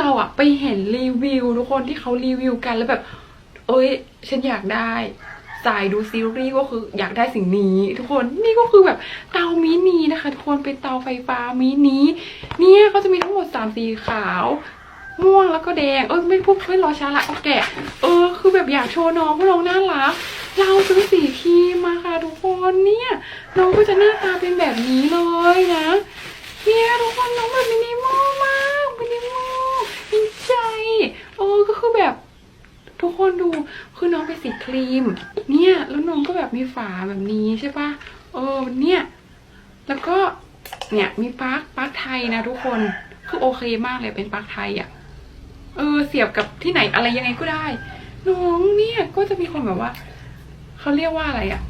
เราอะไปเห็นรีวิวทุกคนที่เขารีวิวกันแล้วแบบ เอ้ย ฉันอยากได้สายดูซีรีส์ก็คืออยากได้สิ่งนี้ ทุกคนนี่ก็คือแบบเตามินินะคะ ทุกคนเป็นเตาไฟฟ้ามินิเนี่ยก็จะมีทั้งหมดสามสีขาว ม่วงแล้วก็แดงเออไม่พูดไม่รอช้าละเอาแกะ เออ คือแบบอยากโชว์น้องเพราะน้องน่ารักเราซื้อสีครีมมาค่ะ ทุกคนเนี่ยน้องก็จะหน้าตาเป็นแบบนี้เลยนะเนี่ยทุกคนน้องแบบมินิมอลมากมินิมอลดีใจเออก็คือแบบ ทุกคนดูคือน้อง เป็นสีครีม เนี่ย แล้วน้องก็แบบมีฝาแบบนี้ใช่ปะเออเนี่ย แล้วก็เนี่ยมีปลั๊กปลั๊กไทยนะทุกคนคือโอเคมากเลยเป็นปลั๊กไทยอะ่ะเออเสียบกับที่ไหนอะไรยังไงก็ได้ น้องเนี่ยก็จะมีคนแบบว่าเขาเรียกว่าอะไรอะ่ะ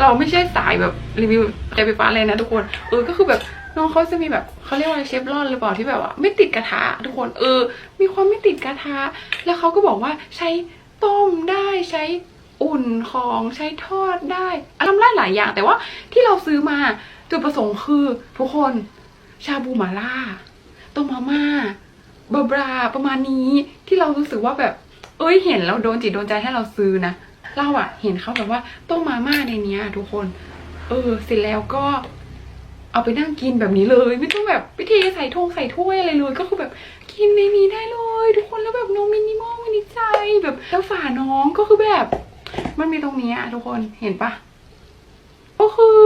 เราไม่ใช่สายแบบรีวิวใจไฟฟ้าเลยนะทุกคน เออก็คือแบบน้องเขาจะมีแบบเขาเรียกว่าเชฟรอนหรือเปล่าที่แบบว่าไม่ติดกระทะทุกคนเออ มีความไม่ติดกระทะแล้วเขาก็บอกว่าใช้ต้มได้ใช้อุ่นของใช้ทอดได้ทำได้หลายอย่าง แต่ว่าที่เราซื้อมาจุดประสงค์คือทุกคนชาบูหมาล่าต้มมาม่าบาบราประมาณนี้ที่เรารู้สึกว่าแบบ เอ้ยเห็นแล้วโดนจิตโดนใจให้เราซื้อนะ เราอะเห็นเขาแบบว่าต้มมาม่าในเนี้ยทุกคน เออ เสร็จแล้วก็ เอาไปนั่งกินแบบนี้เลย ไม่ต้องแบบพิธีใส่ทงใส่ถ้วยอะไรเลยก็คือแบบกินในนี้ได้เลย ทุกคนแล้วแบบน้องมินิมอลมินิใจแบบแล้วฝาน้องก็คือแบบ มันมีตรงเนี้ยทุกคนเห็นปะก็คือ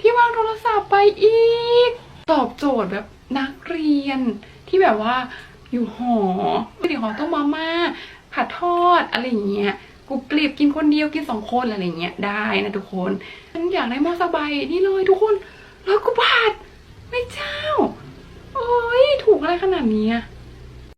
ที่วางโทรศัพท์ไปอีก ตอบโจทย์แบบนักเรียนที่แบบว่าอยู่หอไม่ได้หอต้องมาม่า ผัดทอดอะไรอย่างเงี้ยกรุบกรีบกินคนเดียวกินสองคนอะไรอย่างเงี้ยได้นะทุกคนฉันอยากได้หม้อสบายนี่เลยทุกคนร้อยกว่าบาทไม่เจ้าโอ้ยถูกอะไรขนาดนี้อะ